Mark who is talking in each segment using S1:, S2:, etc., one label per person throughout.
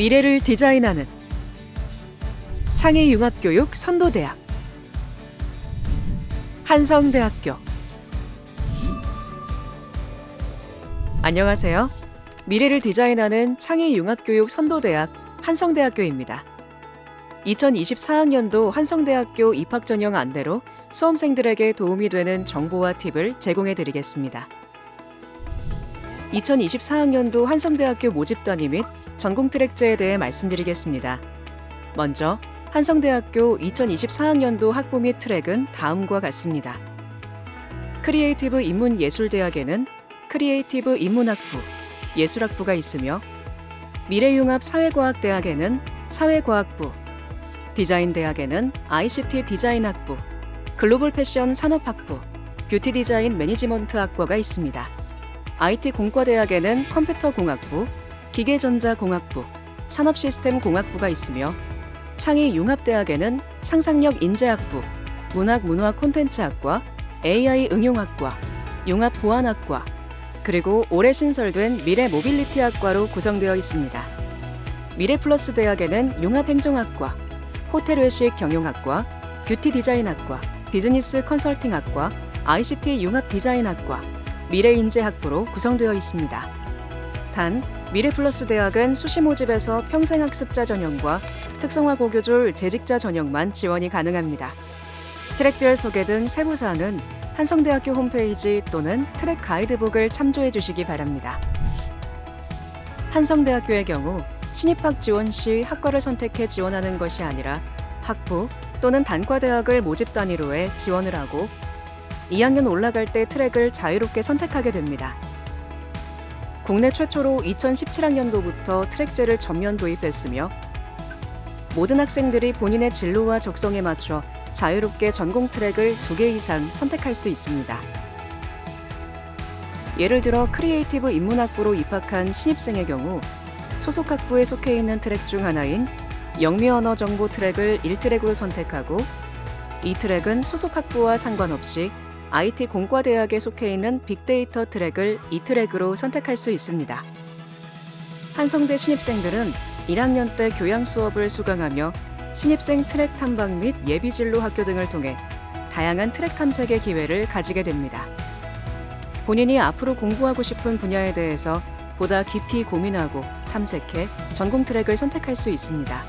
S1: 미래를 디자인하는 창의융합교육 선도대학 한성대학교 안녕하세요. 미래를 디자인하는 창의융합교육 선도대학 한성대학교입니다. 2024학년도 한성대학교 입학 전형 안내로 수험생들에게 도움이 되는 정보와 팁을 제공해 드리겠습니다. 2024학년도 한성대학교 모집 단위 및 전공 트랙제에 대해 말씀드리겠습니다. 먼저 한성대학교 2024학년도 학부 및 트랙은 다음과 같습니다. 크리에이티브 인문예술대학에는 크리에이티브 인문학부, 예술학부가 있으며 미래융합 사회과학대학에는 사회과학부, 디자인대학에는 ICT 디자인학부, 글로벌 패션 산업학부, 뷰티 디자인 매니지먼트 학과가 있습니다. IT 공과대학에는 컴퓨터공학부, 기계전자공학부, 산업시스템공학부가 있으며 창의융합대학에는 상상력 인재학부, 문학문화 콘텐츠학과, AI 응용학과, 융합보안학과, 그리고 올해 신설된 미래 모빌리티학과로 구성되어 있습니다. 미래플러스 대학에는 융합행정학과, 호텔외식 경영학과, 뷰티 디자인학과, 비즈니스 컨설팅학과, ICT 융합 디자인학과, 미래인재학부로 구성되어 있습니다. 단, 미래플러스 대학은 수시 모집에서 평생학습자 전형과 특성화 고교졸 재직자 전형만 지원이 가능합니다. 트랙별 소개 등 세부 사항은 한성대학교 홈페이지 또는 트랙 가이드북을 참조해 주시기 바랍니다. 한성대학교의 경우 신입학 지원 시 학과를 선택해 지원하는 것이 아니라 학부 또는 단과대학을 모집 단위로 해 지원을 하고 2학년 올라갈 때 트랙을 자유롭게 선택하게 됩니다. 국내 최초로 2017학년도부터 트랙제를 전면 도입했으며 모든 학생들이 본인의 진로와 적성에 맞춰 자유롭게 전공 트랙을 두개 이상 선택할 수 있습니다. 예를 들어 크리에이티브 인문학부로 입학한 신입생의 경우 소속 학부에 속해 있는 트랙 중 하나인 영미 언어 정보 트랙을 1트랙으로 선택하고 이 트랙은 소속 학부와 상관없이 IT 공과대학에 속해 있는 빅데이터 트랙을 이 트랙으로 선택할 수 있습니다. 한성대 신입생들은 1학년 때 교양 수업을 수강하며 신입생 트랙 탐방 및 예비 진로 학교 등을 통해 다양한 트랙 탐색의 기회를 가지게 됩니다. 본인이 앞으로 공부하고 싶은 분야에 대해서 보다 깊이 고민하고 탐색해 전공 트랙을 선택할 수 있습니다.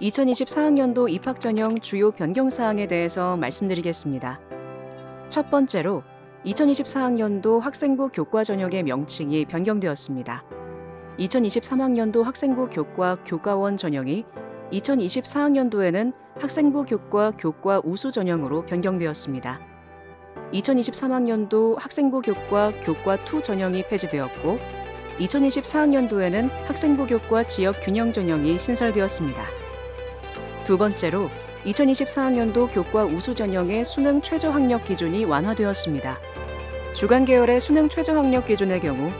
S1: 2024학년도 입학 전형 주요 변경 사항에 대해서 말씀드리겠습니다. 첫 번째로 2024학년도 학생부 교과 전형의 명칭이 변경되었습니다. 2023학년도 학생부 교과 교과원 전형이 2024학년도에는 학생부 교과 교과 우수 전형으로 변경되었습니다. 2023학년도 학생부 교과 교과 2 전형이 폐지되었고 2024학년도에는 학생부 교과 지역 균형 전형이 신설되었습니다. 두 번째로 2024학년도 교과 우수 전형의 수능 최저 학력 기준이 완화되었습니다. 주간 계열의 수능 최저 학력 기준의 경우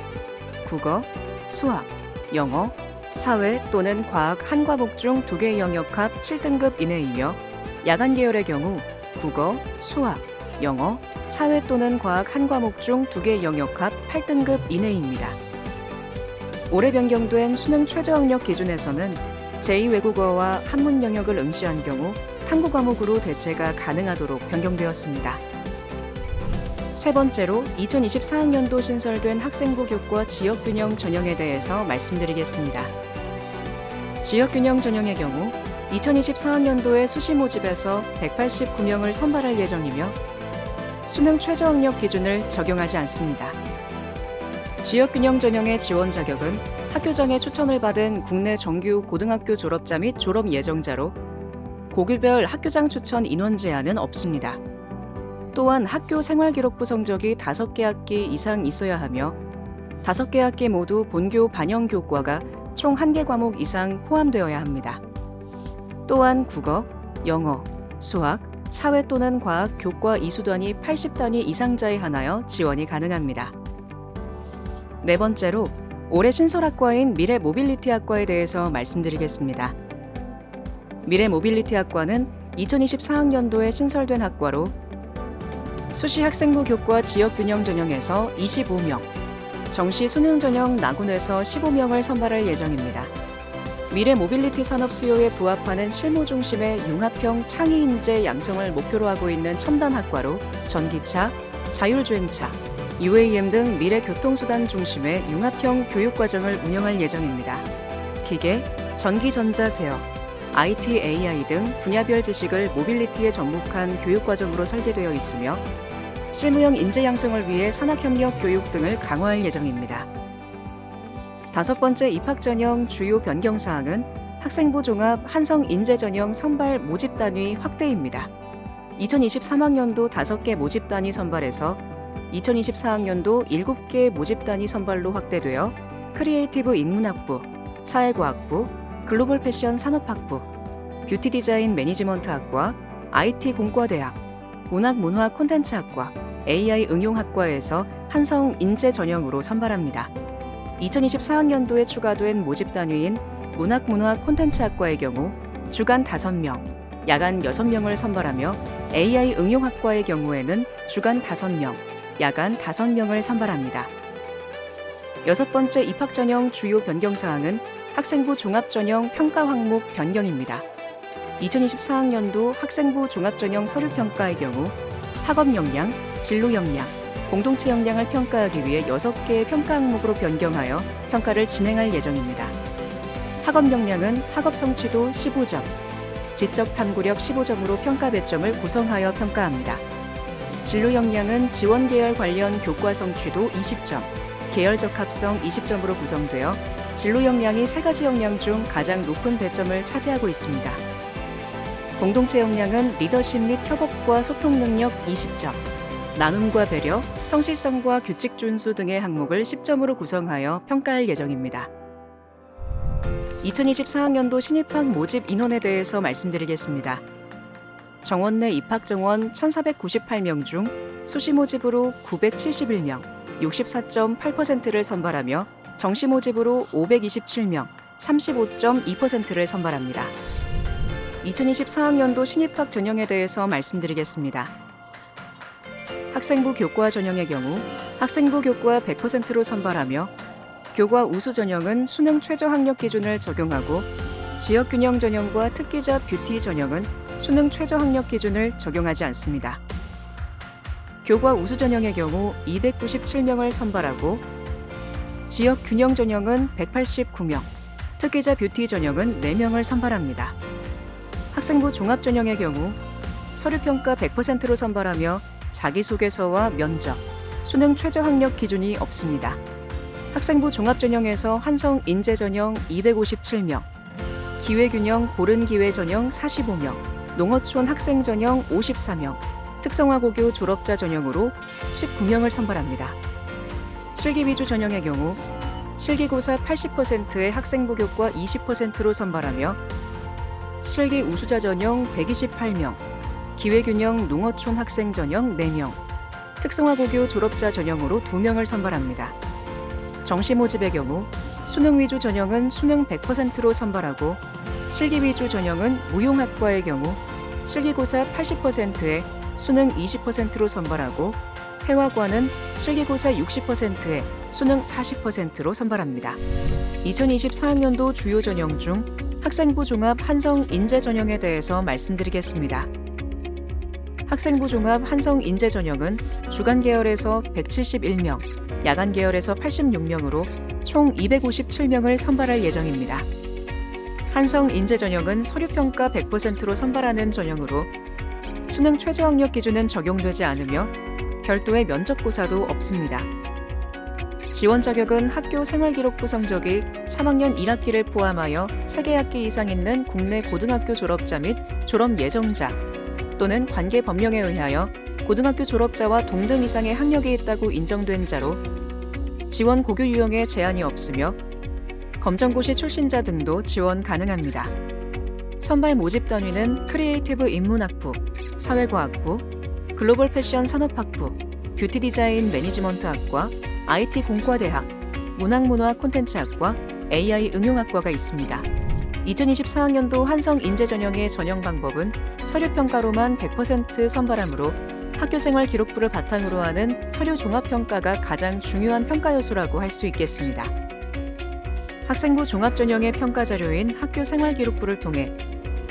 S1: 국어, 수학, 영어, 사회 또는 과학 한 과목 중 두 개의 영역 합 7등급 이내이며 야간 계열의 경우 국어, 수학, 영어, 사회 또는 과학 한 과목 중 두 개의 영역 합 8등급 이내입니다. 올해 변경된 수능 최저 학력 기준에서는 제2외국어와 한문 영역을 응시한 경우 탐구 과목으로 대체가 가능하도록 변경되었습니다. 세 번째로 2024학년도 신설된 학생부 교과 지역균형 전형에 대해서 말씀드리겠습니다. 지역균형 전형의 경우 2024학년도에 수시 모집에서 189명을 선발할 예정이며 수능 최저 학력 기준을 적용하지 않습니다. 지역균형 전형의 지원 자격은 학교장의 추천을 받은 국내 정규 고등학교 졸업자 및 졸업 예정자로 고교별 학교장 추천 인원 제한은 없습니다. 또한 학교 생활기록부 성적이 5개 학기 이상 있어야 하며 5개 학기 모두 본교 반영 교과가 총 1개 과목 이상 포함되어야 합니다. 또한 국어, 영어, 수학, 사회 또는 과학 교과 이수단위 80단위 이상자에 한하여 지원이 가능합니다. 네 번째로 올해 신설학과인 미래 모빌리티 학과에 대해서 말씀드리겠습니다. 미래 모빌리티 학과는 2024학년도에 신설된 학과로 수시 학생부 교과 지역 균형 전형에서 25명, 정시 수능 전형 나군에서 15명을 선발할 예정입니다. 미래 모빌리티 산업 수요에 부합하는 실무 중심의 융합형 창의 인재 양성을 목표로 하고 있는 첨단 학과로 전기차, 자율주행차, UAM 등 미래 교통수단 중심의 융합형 교육과정을 운영할 예정입니다. 기계, 전기전자 제어, IT, AI 등 분야별 지식을 모빌리티에 접목한 교육과정으로 설계되어 있으며 실무형 인재 양성을 위해 산학협력 교육 등을 강화할 예정입니다. 다섯 번째 입학 전형 주요 변경 사항은 학생부 종합 한성 인재 전형 선발 모집 단위 확대입니다. 2023학년도 5개 모집 단위 선발에서 2024학년도 7개 모집 단위 선발로 확대되어 크리에이티브 인문학부, 사회과학부, 글로벌 패션 산업학부, 뷰티 디자인 매니지먼트학과, IT 공과대학, 문학 문화 콘텐츠학과, AI 응용학과에서 한성 인재 전형으로 선발합니다. 2024학년도에 추가된 모집 단위인 문학 문화 콘텐츠학과의 경우 주간 5명, 야간 6명을 선발하며 AI 응용학과의 경우에는 주간 5명, 야간 5명을 선발합니다. 여섯 번째 입학 전형 주요 변경 사항은 학생부 종합 전형 평가 항목 변경입니다. 2024학년도 학생부 종합 전형 서류 평가의 경우 학업 역량, 진로 역량, 공동체 역량을 평가하기 위해 6개의 평가 항목으로 변경하여 평가를 진행할 예정입니다. 학업 역량은 학업 성취도 15점, 지적 탐구력 15점으로 평가 배점을 구성하여 평가합니다. 진로 역량은 지원 계열 관련 교과 성 취도 20점, 계열 적 합성 20점으로 구성되어 진로 역량이 세 가지 역량 중 가장 높은 배점을 차지하고 있습니다. 공동체 역량은 리더십 및 협업과 소통 능력 20점, 나눔과 배려, 성실성과 규칙 준수 등의 항목을 10점으로 구성하여 평가할 예정입니다. 2024학년도 신입학 모집 인원에 대해서 말씀드리겠습니다. 정원 내 입학 정원 1,498명 중 수시 모집으로 971명, 64.8%를 선발하며 정시 모집으로 527명, 35.2%를 선발합니다. 2024학년도 신입학 전형에 대해서 말씀드리겠습니다. 학생부 교과 전형의 경우 학생부 교과 100%로 선발하며 교과 우수 전형은 수능 최저 학력 기준을 적용하고 지역 균형 전형과 특기자 뷰티 전형은 수능 최저 학력 기준을 적용하지 않습니다. 교과 우수 전형의 경우 297명을 선발하고 지역 균형 전형은 189명, 특기자 뷰티 전형은 4명을 선발합니다. 학생부 종합 전형의 경우 서류 평가 100%로 선발하며 자기소개서와 면접, 수능 최저 학력 기준이 없습니다. 학생부 종합 전형에서 한성 인재 전형 257명, 기회균형 고른 기회 전형 45명, 농어촌 학생 전형 54명, 특성화고교 졸업자 전형으로 19명을 선발합니다. 실기 위주 전형의 경우 실기고사 80%의 학생부 교과 20%로 선발하며 실기 우수자 전형 128명, 기회균형 농어촌 학생 전형 4명, 특성화고교 졸업자 전형으로 2명을 선발합니다. 정시 모집의 경우 수능 위주 전형은 수능 100%로 선발하고 실기 위주 전형은 무용학과의 경우 실기고사 80%에 수능 20%로 선발하고 회화과는 실기고사 60%에 수능 40%로 선발합니다. 2024학년도 주요 전형 중 학생부 종합 한성 인재 전형에 대해서 말씀드리겠습니다. 학생부 종합 한성 인재 전형은 주간 계열에서 171명, 야간 계열에서 86명으로 총 257명을 선발할 예정입니다. 한성 인재 전형은 서류평가 100%로 선발하는 전형으로 수능 최저 학력 기준은 적용되지 않으며 별도의 면접고사도 없습니다. 지원 자격은 학교 생활기록부 성적이 3학년 1학기를 포함하여 3개 학기 이상 있는 국내 고등학교 졸업자 및 졸업 예정자 또는 관계 법령에 의하여 고등학교 졸업자와 동등 이상의 학력이 있다고 인정된 자로 지원 고교 유형에 제한이 없으며 검정고시 출신자 등도 지원 가능합니다. 선발 모집 단위는 크리에이티브 인문학부, 사회과학부, 글로벌 패션 산업학부, 뷰티 디자인 매니지먼트학과, IT 공과대학, 문학문화 콘텐츠학과, AI 응용학과가 있습니다. 2024학년도 한성 인재 전형의 전형 방법은 서류 평가로만 100% 선발하므로 학교생활 기록부를 바탕으로 하는 서류 종합평가가 가장 중요한 평가 요소라고 할 수 있겠습니다. 학생부 종합전형의 평가 자료인 학교생활 기록부를 통해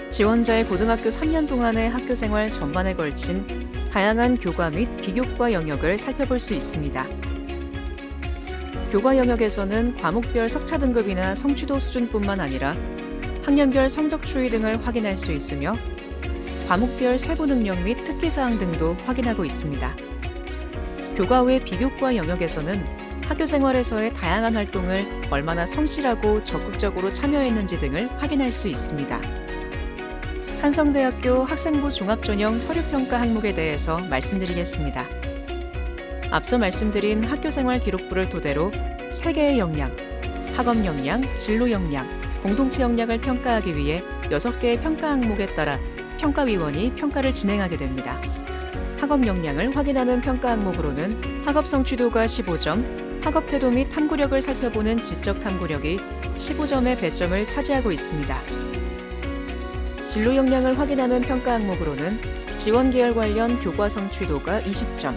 S1: 지원자의 고등학교 3년 동안의 학교생활 전반에 걸친 다양한 교과 및 비교과 영역을 살펴볼 수 있습니다. 교과 영역에서는 과목별 석차 등급이나 성취도 수준뿐만 아니라 학년별 성적 추이 등을 확인할 수 있으며 과목별 세부 능력 및 특기 사항 등도 확인하고 있습니다. 교과 외 비교과 영역에서는 학교 생활에서의 다양한 활동을 얼마나 성실하고 적극적으로 참여했는지 등을 확인할 수 있습니다. 한성대학교 학생부 종합전형 서류평가 항목에 대해서 말씀드리겠습니다. 앞서 말씀드린 학교생활 기록부를 토대로 세개의 역량, 학업 역량, 진로 역량, 공동체 역량을 평가하기 위해 6개의 평가 항목에 따라 평가위원이 평가를 진행하게 됩니다. 학업 역량을 확인하는 평가 항목으로는 학업 성취도가 15점, 학업 태도 및 탐구력을 살펴보는 지적 탐구력이 15점의 배점을 차지하고 있습니다. 진로 역량을 확인하는 평가 항목으로는 지원 계열 관련 교과 성취도가 20점,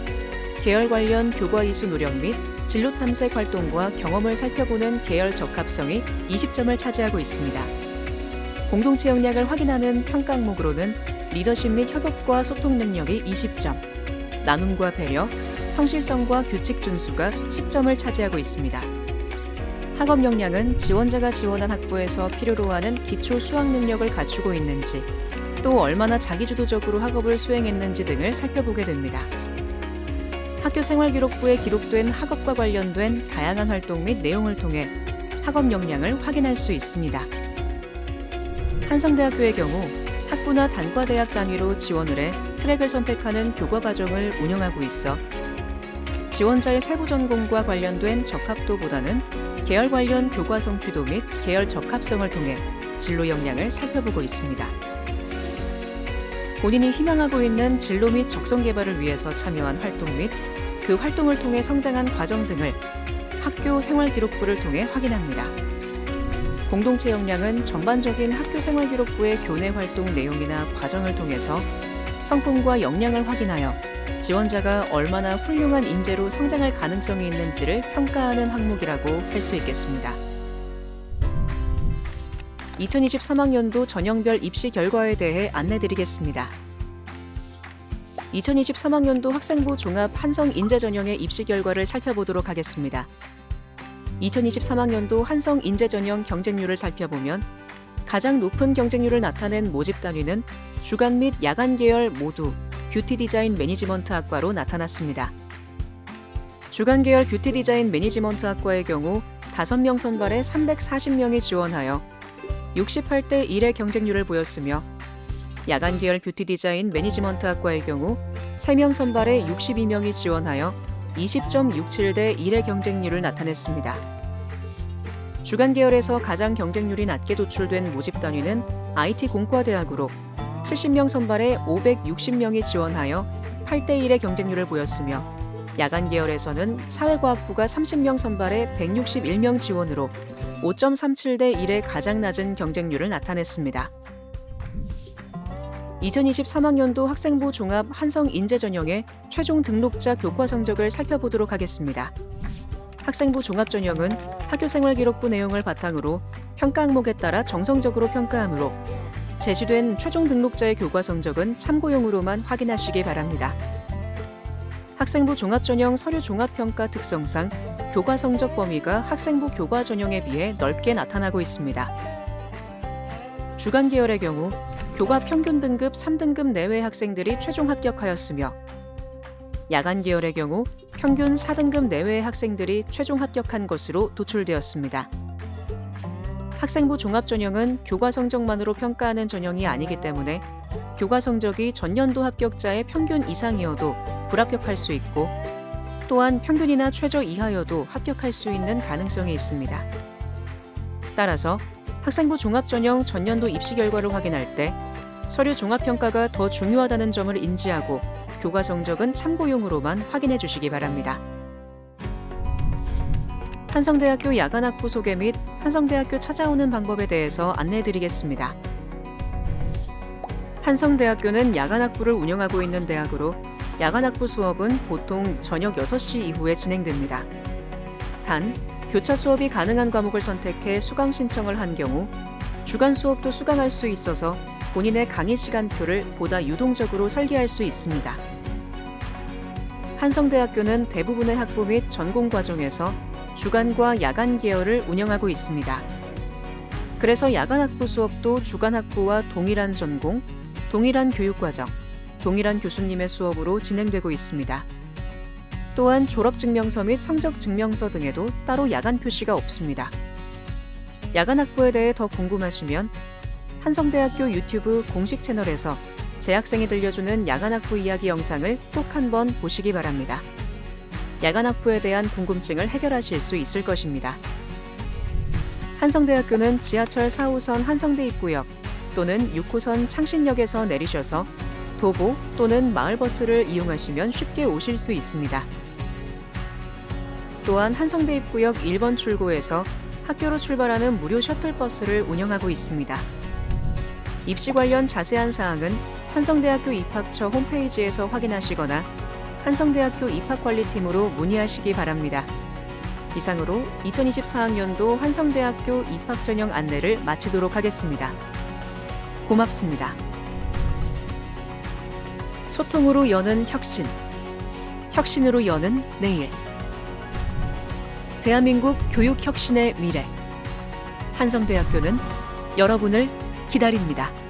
S1: 계열 관련 교과 이수 노력 및 진로 탐색 활동과 경험을 살펴보는 계열 적합성이 20점을 차지하고 있습니다. 공동체 역량을 확인하는 평가 항목으로는 리더십 및 협업과 소통 능력이 20점, 나눔과 배려, 성실성과 규칙 준수가 10점을 차지하고 있습니다. 학업 역량은 지원자가 지원한 학부에서 필요로 하는 기초 수학 능력을 갖추고 있는지, 또 얼마나 자기주도적으로 학업을 수행했는지 등을 살펴보게 됩니다. 학교 생활기록부에 기록된 학업과 관련된 다양한 활동 및 내용을 통해 학업 역량을 확인할 수 있습니다. 한성대학교의 경우 학부나 단과대학 단위로 지원을 해 트랙을 선택하는 교과 과정을 운영하고 있어 지원자의 세부 전공과 관련된 적합도보다는 계열 관련 교과 성취도 및 계열 적합성을 통해 진로 역량을 살펴보고 있습니다. 본인이 희망하고 있는 진로 및 적성 개발을 위해서 참여한 활동 및 그 활동을 통해 성장한 과정 등을 학교 생활 기록부를 통해 확인합니다. 공동체 역량은 전반적인 학교 생활 기록부의 교내 활동 내용이나 과정을 통해서 성품과 역량을 확인하여 지원자가 얼마나 훌륭한 인재로 성장할 가능성이 있는지를 평가하는 항목이라고 할 수 있겠습니다. 2023학년도 전형별 입시 결과에 대해 안내드리겠습니다. 2023학년도 학생부 종합 한성 인재 전형의 입시 결과를 살펴보도록 하겠습니다. 2023학년도 한성 인재 전형 경쟁률을 살펴보면 가장 높은 경쟁률을 나타낸 모집 단위는 주간 및 야간 계열 모두 뷰티 디자인 매니지먼트 학과로 나타났습니다. 주간 계열 뷰티 디자인 매니지먼트 학과의 경우 5명 선발에 340명이 지원하여 68대 1의 경쟁률을 보였으며 야간 계열 뷰티 디자인 매니지먼트 학과의 경우 3명 선발에 62명이 지원하여 20.67대 1의 경쟁률을 나타냈습니다. 주간 계열에서 가장 경쟁률이 낮게 도출된 모집 단위는 IT 공과대학으로 70명 선발에 560명이 지원하여 8대 1의 경쟁률을 보였으며 야간 계열에서는 사회과학부가 30명 선발에 161명 지원으로 5.37대 1의 가장 낮은 경쟁률을 나타냈습니다. 2023학년도 학생부 종합 한성 인재 전형의 최종 등록자 교과 성적을 살펴보도록 하겠습니다. 학생부 종합 전형은 학교 생활 기록부 내용을 바탕으로 평가 항목에 따라 정성적으로 평가하므로 제시된 최종 등록자의 교과 성적은 참고용으로만 확인하시기 바랍니다. 학생부 종합 전형 서류 종합 평가 특성상 교과 성적 범위가 학생부 교과 전형에 비해 넓게 나타나고 있습니다. 주간 계열의 경우 교과 평균 등급 3등급 내외 학생들이 최종 합격하였으며 야간 계열의 경우 평균 4등급 내외의 학생들이 최종 합격한 것으로 도출되었습니다. 학생부 종합 전형은 교과 성적만으로 평가하는 전형이 아니기 때문에 교과 성적이 전년도 합격자의 평균 이상이어도 불합격할 수 있고 또한 평균이나 최저 이하여도 합격할 수 있는 가능성이 있습니다. 따라서 학생부 종합 전형 전년도 입시 결과를 확인할 때 서류 종합 평가가 더 중요하다는 점을 인지하고 교과 성적은 참고용으로만 확인해 주시기 바랍니다. 한성대학교 야간학부 소개 및 한성대학교 찾아오는 방법에 대해서 안내해 드리겠습니다. 한성대학교는 야간학부를 운영하고 있는 대학으로 야간학부 수업은 보통 저녁 6시 이후에 진행됩니다. 단, 교차 수업이 가능한 과목을 선택해 수강 신청을 한 경우 주간 수업도 수강할 수 있어서 본인의 강의 시간표를 보다 유동적으로 설계할 수 있습니다. 한성대학교는 대부분의 학부 및 전공 과정에서 주간과 야간 계열을 운영하고 있습니다. 그래서 야간 학부 수업도 주간 학부와 동일한 전공, 동일한 교육 과정, 동일한 교수님의 수업으로 진행되고 있습니다. 또한 졸업 증명서 및 성적 증명서 등에도 따로 야간 표시가 없습니다. 야간 학부에 대해 더 궁금하시면 한성대학교 유튜브 공식 채널에서 재학생이 들려주는 야간 학부 이야기 영상을 꼭 한번 보시기 바랍니다. 야간 학부에 대한 궁금증을 해결하실 수 있을 것입니다. 한성대학교는 지하철 4호선 한성대 입구역 또는 6호선 창신역에서 내리셔서 도보 또는 마을버스를 이용하시면 쉽게 오실 수 있습니다. 또한 한성대 입구역 1번 출구에서 학교로 출발하는 무료 셔틀버스를 운영하고 있습니다. 입시 관련 자세한 사항은 한성대학교 입학처 홈페이지에서 확인하시거나 한성대학교 입학관리팀으로 문의하시기 바랍니다. 이상으로 2024학년도 한성대학교 입학 전형 안내를 마치도록 하겠습니다. 고맙습니다. 소통으로 여는 혁신. 혁신으로 여는 내일. 대한민국 교육 혁신의 미래. 한성대학교는 여러분을 기다립니다.